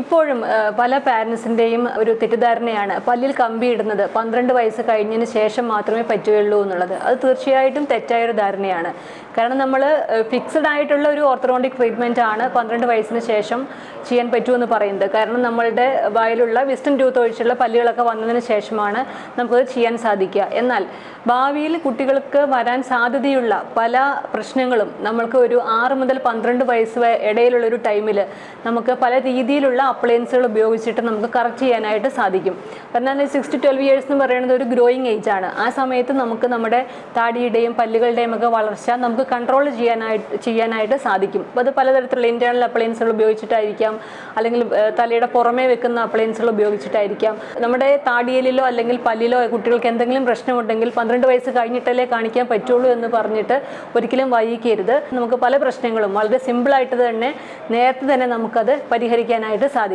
ഇപ്പോഴും പല പാരൻസിന്റെയും ഒരു തെറ്റിദ്ധാരണയാണ് പല്ലിൽ കമ്പി ഇടുന്നത്. പന്ത്രണ്ട് വയസ്സ് കഴിഞ്ഞതിന് ശേഷം മാത്രമേ പറ്റുകയുള്ളൂ എന്നുള്ളത്. അത് തീർച്ചയായിട്ടും തെറ്റായൊരു ധാരണയാണ്. കാരണം നമ്മൾ ഫിക്സഡ് ആയിട്ടുള്ള ഒരു ഓർത്തഡോണ്ടിക് ട്രീറ്റ്മെന്റ് ആണ് പന്ത്രണ്ട് വയസ്സിന് ശേഷം ചെയ്യാൻ പറ്റുമെന്ന് പറയുന്നത്. കാരണം നമ്മളുടെ വായിലുള്ള വിസ്റ്റൺ ടൂത്ത് ഒഴിച്ചുള്ള പല്ലുകളൊക്കെ വന്നതിന് ശേഷമാണ് നമുക്കത് ചെയ്യാൻ സാധിക്കുക. എന്നാൽ ഭാവിയിൽ കുട്ടികൾക്ക് വരാൻ സാധ്യതയുള്ള പല പ്രശ്നങ്ങളും നമ്മൾക്ക് ഒരു ആറ് മുതൽ പന്ത്രണ്ട് വയസ്സ് ഇടയിലുള്ള ഒരു ടൈമിൽ നമുക്ക് പല രീതിയിലുള്ള അപ്ലയൻസുകൾ ഉപയോഗിച്ചിട്ട് നമുക്ക് കറക്റ്റ് ചെയ്യാനായിട്ട് സാധിക്കും. കാരണം സിക്സ് ടു ട്വൽവ് ഇയേഴ്സ് എന്ന് പറയുന്നത് ഒരു ഗ്രോയിങ് ഏജ് ആണ്. ആ സമയത്ത് നമുക്ക് നമ്മുടെ താടിയുടെയും പല്ലുകളുടെയും ഒക്കെ വളർച്ച നമുക്ക് കൺട്രോൾ ചെയ്യാനായിട്ട് ചെയ്യാനായിട്ട് സാധിക്കും. അത് പലതരത്തിലുള്ള ഇന്റേണൽ അപ്ലയൻസുകൾ ഉപയോഗിച്ചിട്ടായിരിക്കാം. അല്ലെങ്കിൽ തലയുടെ പുറമേ വെക്കുന്ന അപ്ലയൻസുകൾ ഉപയോഗിച്ചിട്ടായിരിക്കാം. നമ്മുടെ താടിയലിലോ അല്ലെങ്കിൽ പല്ലിലോ കുട്ടികൾക്ക് എന്തെങ്കിലും പ്രശ്നമുണ്ടെങ്കിൽ പന്ത്രണ്ട് വയസ്സ് കഴിഞ്ഞിട്ടല്ലേ കാണിക്കാൻ പറ്റുള്ളൂ എന്ന് പറഞ്ഞിട്ട് ഒരിക്കലും വൈകിക്കരുത്. നമുക്ക് പല പ്രശ്നങ്ങളും വളരെ സിമ്പിളായിട്ട് തന്നെ നേരത്തെ തന്നെ നമുക്കത് പരിഹരിക്കാനായിട്ട്